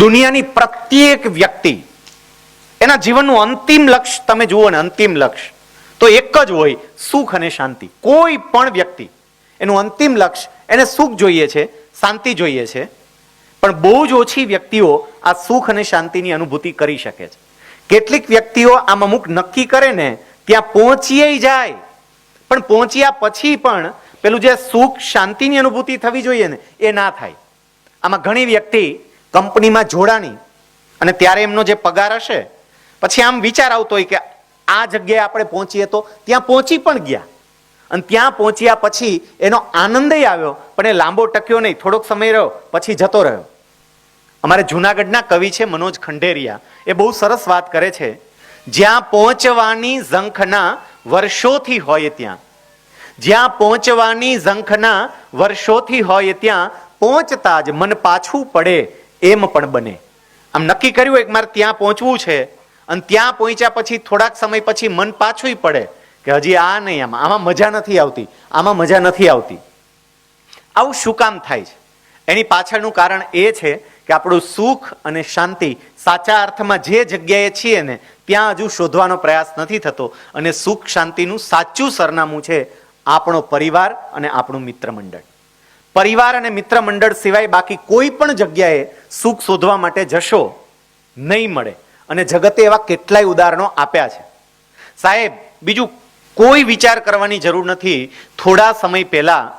દુનિયાની પ્રત્યેક વ્યક્તિ, એના જીવનનું અંતિમ લક્ષ્ય, તમે જુઓ ને અંતિમ લક્ષ્ય, તો એક જ હોય, સુખ અને શાંતિ. કોઈ પણ વ્યક્તિ એનું અંતિમ લક્ષ્ય, એને સુખ જોઈએ છે, શાંતિ જોઈએ છે, પણ બહુ જ ઓછી વ્યક્તિઓ આ સુખ અને શાંતિની અનુભૂતિ કરી શકે છે. કેટલીક વ્યક્તિઓ આમ અમુક નક્કી કરે ને, ત્યાં પહોંચીએ જાય, પણ પહોંચ્યા પછી પણ પેલું જે સુખ શાંતિની અનુભૂતિ થવી જોઈએ ને, એ ના થાય. આમાં ઘણી વ્યક્તિ કંપનીમાં જોડાણી અને ત્યારે એમનો જે પગાર હશે, પછી આમ વિચાર આવતો હોય કે આ જગ્યાએ આપણે પહોંચીએ તો ત્યાં પહોંચી પણ ગયા. અને ત્યાં પહોંચ્યા પછી એનો આનંદય આવ્યો, પણ એ લાંબો ટક્યો નહીં, થોડોક સમય રહ્યો, પછી જતો રહ્યો. અમારે જુનાગઢના કવિ છે મનોજ ખંડેરિયા, એ બહુ સરસ વાત કરે છે, જ્યાં પહોંચવાની ઝંખના વર્ષોથી હોય ત્યાં, જ્યાં પહોંચવાની ઝંખના વર્ષોથી હોય ત્યાં, પહોંચતા જ મન પાછું પડે એમ પણ બને. આમ નક્કી કર્યું હોય કે મારે ત્યાં પહોંચવું છે, અને ત્યાં પહોંચ્યા પછી થોડાક સમય પછી મન પાછું પડે કે હજી આ નહીં, આમાં આમાં મજા નથી આવતી, આમાં મજા નથી આવતી. આવું શું કામ થાય છે? એની પાછળનું કારણ એ છે કે આપણું સુખ અને શાંતિ સાચા અર્થમાં જે જગ્યાએ છીએ ને, ત્યાં હજુ શોધવાનો પ્રયાસ નથી થતો, અને સુખ શાંતિનું સાચું સરનામું છે આપણો પરિવાર અને આપણું મિત્ર મંડળ. પરિવાર અને મિત્ર મંડળ સિવાય બાકી કોઈ પણ જગ્યાએ સુખ શોધવા માટે જશો નહીં મળે. અને જગતે એવા કેટલાય ઉદાહરણો આપ્યા છે. સાહેબ, બીજું કોઈ વિચાર કરવાની જરૂર નથી. થોડા સમય પહેલા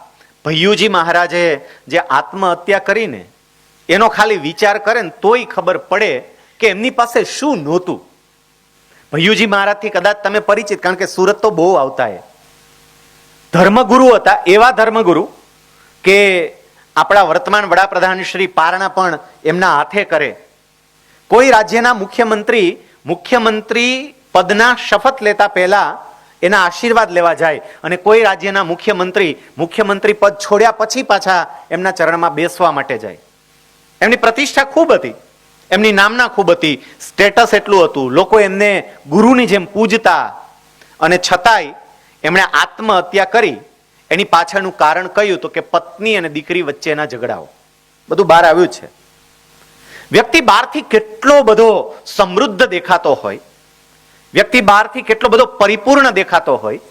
ભૈયુજી મહારાજે જે આત્મહત્યા કરીને એનો ખાલી વિચાર કરે ને તોય ખબર પડે કે એમની પાસે શું નહોતું. ભૈયુજી મહારાજથી કદાચ તમે પરિચિત, કારણ કે સુરત તો બહુ આવતા એ ધર્મગુરુ હતા, એવા ધર્મગુરુ કે આપણા વર્તમાન વડાપ્રધાન શ્રી પારણા પણ એમના હાથે કરે. કોઈ રાજ્યના મુખ્યમંત્રી મુખ્યમંત્રી પદના શપથ લેતા પહેલા એના આશીર્વાદ લેવા જાય અને કોઈ રાજ્યના મુખ્યમંત્રી મુખ્યમંત્રી પદ છોડ્યા પછી પાછા એમના ચરણમાં બેસવા માટે જાય. એમની પ્રતિષ્ઠા ખૂબ હતી. એમની નામના ખૂબ હતી. સ્ટેટસ એટલું હતું. લોકો એમને ગુરુની જેમ પૂજતા અને છતાંય એમણે આત્મહત્યા કરી. એની પાછળનું કારણ કયું તો કે પત્ની અને દીકરી વચ્ચેના ઝઘડાઓ. બધું બહાર આવ્યું છે. વ્યક્તિ બહારથી કેટલો બધો સમૃદ્ધ દેખાતો હોય, વ્યક્તિ બહારથી કેટલો બધો પરિપૂર્ણ દેખાતો હોય,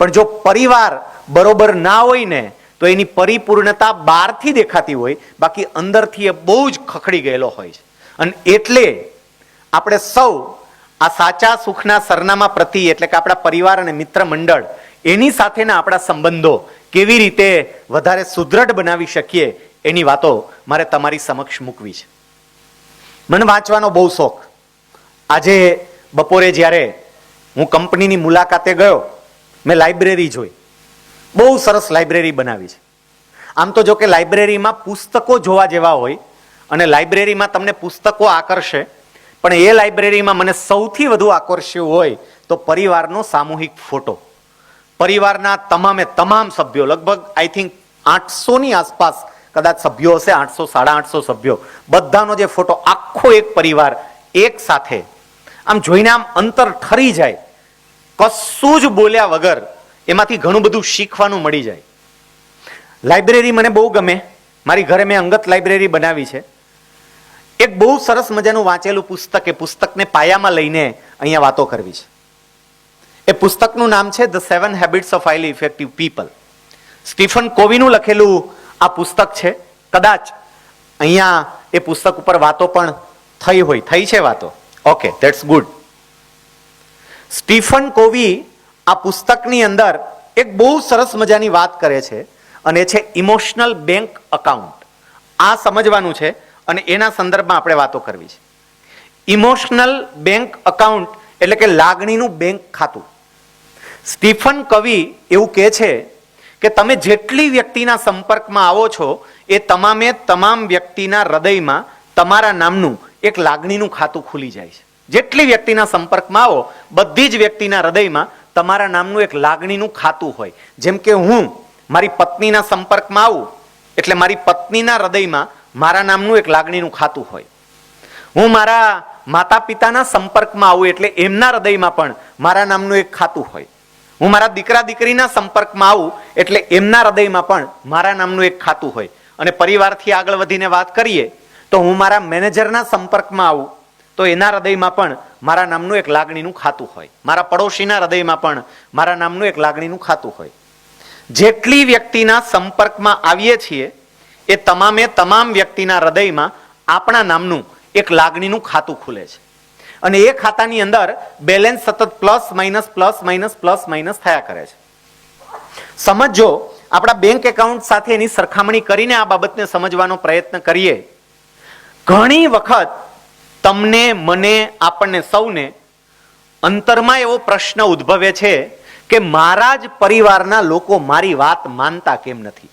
પણ જો પરિવાર બરોબર ના હોય ને, તો એની પરિપૂર્ણતા બહારથી દેખાતી હોય, બાકી અંદરથી એ બહુ જ ખખડી ગયેલો હોય છે. અને એટલે આપણે સૌ આ સાચા સુખના સરનામા પ્રતિ, એટલે કે આપણા પરિવાર અને મિત્ર મંડળ એની સાથેના આપણા સંબંધો કેવી રીતે વધારે સુદૃઢ બનાવી શકીએ એની વાતો મારે તમારી સમક્ષ મૂકવી છે. મને વાંચવાનો બહુ શોખ. આજે બપોરે જ્યારે હું કંપનીની મુલાકાતે ગયો, મેં લાઇબ્રેરી જોઈ. બહુ સરસ લાઇબ્રેરી બનાવી છે. આમ તો જો કે લાઇબ્રેરીમાં પુસ્તકો જોવા જેવા હોય અને લાઇબ્રેરીમાં તમને પુસ્તકો આકર્ષે, પણ એ લાઇબ્રેરીમાં મને સૌથી વધુ આકર્ષ્યું હોય તો પરિવારનો સામૂહિક ફોટો. પરિવારના તમામે તમામ સભ્યો, લગભગ આઈ થિંક આઠસોની આસપાસ, કદાચ સભ્યો હશે, આઠસો સાડા આઠસો સભ્યો, બધાનો જે ફોટો, આખો એક પરિવાર એક સાથે, આમ જોઈને આમ અંતર ઠરી જાય. કશું જ બોલ્યા વગર એમાંથી ઘણું બધું શીખવાનું મળી જાય. લાઇબ્રેરી મને બહુ ગમે. મારી ઘરે મેં અંગત લાઇબ્રેરી બનાવી છે. એક બહુ સરસ મજાનું વાંચેલું પુસ્તક, એ પુસ્તકને પાયામાં લઈને અહીંયા વાતો કરવી છે. એ પુસ્તકનું નામ છે the seven habits of highly effective people Stephen કોવીનું લખેલું આ પુસ્તક છે. કદાચ અહીંયા એ પુસ્તક ઉપર વાતો પણ થઈ હોય, થઈ છે વાતો. Okay that's good Stephen Covey આ પુસ્તકની અંદર એક બહુ સરસ મજાની વાત કરે છે અને છે ઇમોશનલ બેંક અકાઉન્ટ. આ સમજવાનું છે અને એના સંદર્ભમાં આપણે વાતો કરવી છે. ઇમોશનલ બેંક અકાઉન્ટ એટલે કે લાગણીનું બેંક ખાતું. સ્ટીફન કવિ એવું કહે છે કે તમે જેટલી વ્યક્તિના સંપર્કમાં આવો છો, એ તમામે તમામ વ્યક્તિના હૃદયમાં તમારા નામનું એક લાગણીનું ખાતું ખુલી જાય છે. જેટલી વ્યક્તિના સંપર્કમાં આવો, બધી જ વ્યક્તિના હૃદયમાં તમારા નામનું એક લાગણીનું ખાતું હોય. જેમ કે હું મારી પત્નીના સંપર્કમાં આવું, એટલે મારી પત્નીના હૃદયમાં મારા નામનું એક લાગણીનું ખાતું હોય. હું મારા માતા પિતાના સંપર્કમાં આવું, એટલે એમના હૃદયમાં પણ મારા નામનું એક ખાતું હોય. હું મારા દીકરા દીકરીના સંપર્કમાં આવું એટલે એમના હૃદયમાં પણ મારા નામનું એક ખાતું હોય. અને પરિવારથી આગળ વધીને વાત કરીએ, તો હું મારા મેનેજરના સંપર્કમાં આવું, તો એના હૃદયમાં પણ મારા નામનું એક લાગણીનું ખાતું હોય. મારા પડોશીના હૃદયમાં પણ મારા નામનું એક લાગણીનું ખાતું હોય. જેટલી વ્યક્તિના સંપર્કમાં આવીએ છીએ, એ તમામે તમામ વ્યક્તિના હૃદયમાં આપણા નામનું એક લાગણીનું ખાતું ખુલે છે. અને એ ખાતાની અંદર બેલેન્સ સતત plus, minus plus minus plus, minus થયા કરે છે. સમજો આપણા બેંક એકાઉન્ટ સાથે એની સરખામણી કરીને આ બાબતને સમજવાનો પ્રયત્ન કરીએ. ઘણી વખત તમને, મને, આપણને, સૌને અંતરમાં એવો પ્રશ્ન ઉદ્ભવે છે કે મારા જ પરિવારના લોકો મારી વાત માનતા કેમ નથી?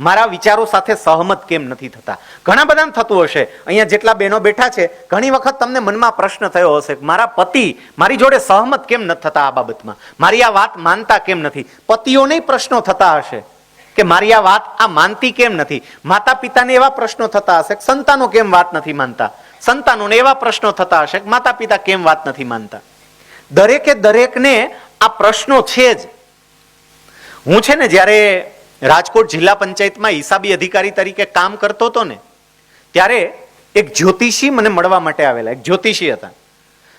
મારા વિચારો સાથે સહમત કેમ નથી થતા? ઘણા બધાને થતું હશે. અહીંયા જેટલા બહેનો બેઠા છે, ઘણી વખત તમને મનમાં પ્રશ્ન થયો હશે મારા પતિ મારી જોડે સહમત કેમ નથી થતા આ બાબતમાં? મારી આ વાત માનતા કેમ નથી? પતિઓને પ્રશ્નો થતા હશે કે મારી આ વાત આ માનતી કેમ નથી? માતા પિતાને એવા પ્રશ્નો થતા હશે સંતાનો કેમ વાત નથી માનતા? સંતાનોને એવા પ્રશ્નો થતા હશે માતા પિતા કેમ વાત નથી માનતા? દરેકે દરેકને આ પ્રશ્નો છે જ. હું છે ને જ્યારે રાજકોટ જિલ્લા પંચાયતમાં હિસાબી અધિકારી તરીકે કામ કરતો હતો ને, ત્યારે એક જ્યોતિષી મને મળવા માટે આવેલા, એક જ્યોતિષી હતા.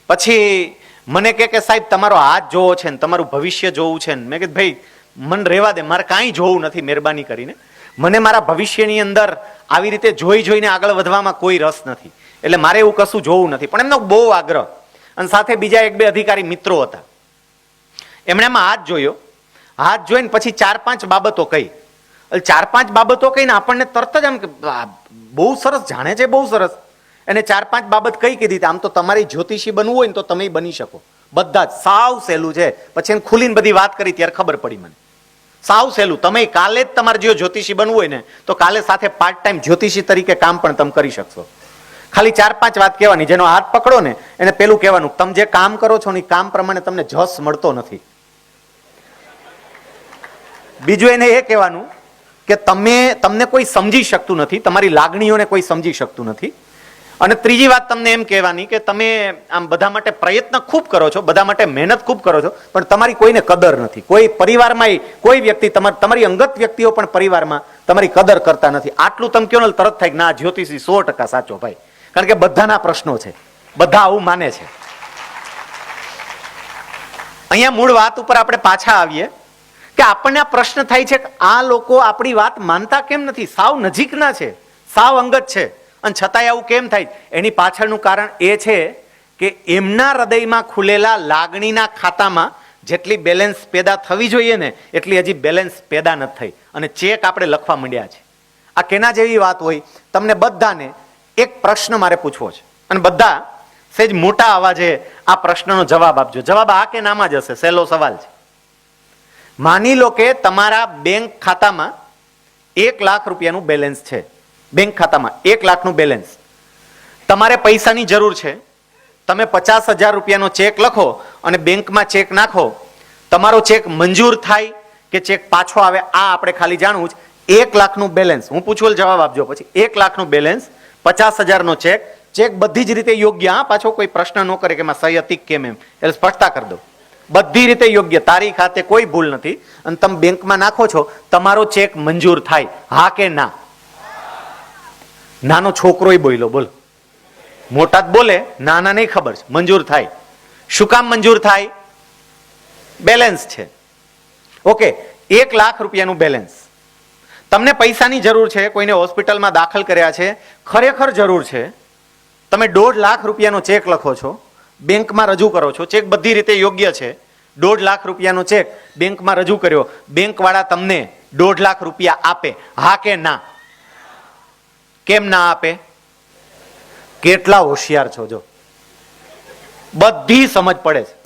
પછી મને કે કે, સાહેબ, તમારો હાથ જોવો છે ને, તમારું ભવિષ્ય જોવું છે ને. મેં કીધું, ભાઈ, મન રહેવા દે, મારે કાંઈ જોવું નથી મહેરબાની કરીને. મને મારા ભવિષ્યની અંદર આવી રીતે જોઈ જોઈને આગળ વધવામાં કોઈ રસ નથી. એટલે મારે એવું કશું જોવું નથી. પણ એમનો બહુ આગ્રહ. અને સાથે બીજા એક બે અધિકારી મિત્રો હતા. એમણે એમાં હાથ જોયો. હાથ જોઈને પછી ચાર પાંચ બાબતો કહી. ચાર પાંચ બાબતો કહીને આપણને તરત જ આમ બહુ સરસ, જાણે છે બહુ સરસ. એને ચાર પાંચ બાબત કઈ કીધી આમ તો તમારી જ્યોતિષી બનવું હોય ને તો તમે બની શકો. બધા જ સાવ સહેલું છે. પછી એને ખુલીને બધી વાત કરી ત્યારે ખબર પડી મને. સાવ સહેલું. તમે કાલે જ તમારે જો જ્યોતિષી બનવું હોય ને, તો કાલે સાથે પાર્ટ ટાઈમ જ્યોતિષી તરીકે કામ પણ તમે કરી શકશો. ખાલી ચાર પાંચ વાત કહેવાની. જેનો હાથ પકડો ને, એને પેલું કહેવાનું, તમે જે કામ કરો છો ને કામ પ્રમાણે તમને જસ મળતો નથી. બીજું એને એ કહેવાનું કે તમે, તમને કોઈ સમજી શકતું નથી, તમારી લાગણીઓને કોઈ સમજી શકતું નથી. અને ત્રીજી વાત તમને એમ કહેવાની કે તમે આમ બધા માટે પ્રયત્ન ખૂબ કરો છો, બધા માટે મહેનત ખૂબ કરો છો, પણ તમારી કોઈને કદર નથી. કોઈ પરિવારમાં કોઈ વ્યક્તિ તમારી તમારી અંગત વ્યક્તિઓ પણ પરિવારમાં તમારી કદર કરતા નથી. આટલું તમે કહો ને તરત થાય ના, જ્યોતિષી સો ટકા સાચો ભાઈ. કારણ કે બધાના પ્રશ્નો છે. બધા આવું માને છે. અહીંયા મૂળ વાત ઉપર આપણે પાછા આવીએ. કે આપણને આ પ્રશ્ન થાય છે કે આ લોકો આપણી વાત માનતા કેમ નથી? સાવ નજીકના છે. સાવ અંગત છે. અને છતાંય આવું કેમ થાય? એની પાછળનું કારણ એ છે કે એમના હૃદયમાં ખુલેલા લાગણીના ખાતામાં જેટલી બેલેન્સ પેદા થવી જોઈએ ને, એટલી હજી બેલેન્સ પેદા નથી થઈ. અને ચેક આપણે લખવા માંડ્યા છે. આ કેના જેવી વાત હોય? તમને બધાને એક પ્રશ્ન મારે પૂછવો છે. અને બધા સેજ મોટા અવાજે આ પ્રશ્નનો જવાબ આપજો. જવાબ આ કે નામાં જ હશે? સહેલો સવાલ છે. માની લો કે તમારા બેંક ખાતામાં એક લાખ રૂપિયાનું બેલેન્સ છે. બેંક ખાતામાં એક લાખનું બેલેન્સ તમારે પૈસાની જરૂર છે. તમે પચાસ હજાર રૂપિયાનો ચેક લખો અને બેંકમાં ચેક નાખો. તમારો ચેક મંજૂર થાય કે ચેક પાછો આવે, આ આપણે ખાલી જાણવું છે. એક લાખનું બેલેન્સ હું પૂછું જવાબ આપજો. પછી એક લાખનું બેલેન્સ પચાસ હજારનો ચેક ચેક બધી જ રીતે યોગ્ય, હા, પાછો કોઈ પ્રશ્ન ન કરે કે એમાં સહી હતી કેમ એમ. એટલે સ્પષ્ટતા કરી દો બધી રીતે યોગ્ય. તારીખ ખાતે કોઈ ભૂલ નથી. અને તમે બેંકમાં નાખો છો, તમારો ચેક મંજૂર થાય. હા કે ના? નાનો છોકરોય બોલો બોલ. મોટા જ બોલે, નાના નહીં ખબર છે. મંજૂર થાય. શું કામ મંજૂર થાય? બેલેન્સ છે. ઓકે, એક લાખ રૂપિયાનું બેલેન્સ. તમને પૈસાની જરૂર છે, કોઈને હોસ્પિટલમાં દાખલ કર્યા છે, ખરેખર જરૂર છે. તમે દોઢ લાખ રૂપિયાનો ચેક લખો છો. બેંકમાં રજૂ કરો છો. ચેક બધી રીતે યોગ્ય છે. દોઢ લાખ રૂપિયાનો ચેક બેંકમાં રજૂ કર્યો. બેંકવાળા તમને દોઢ લાખ રૂપિયા આપે. હા કે ના? કેમ ના આપે? કેટલા હોશિયાર છો, જો. બધી સમજ પડે છે.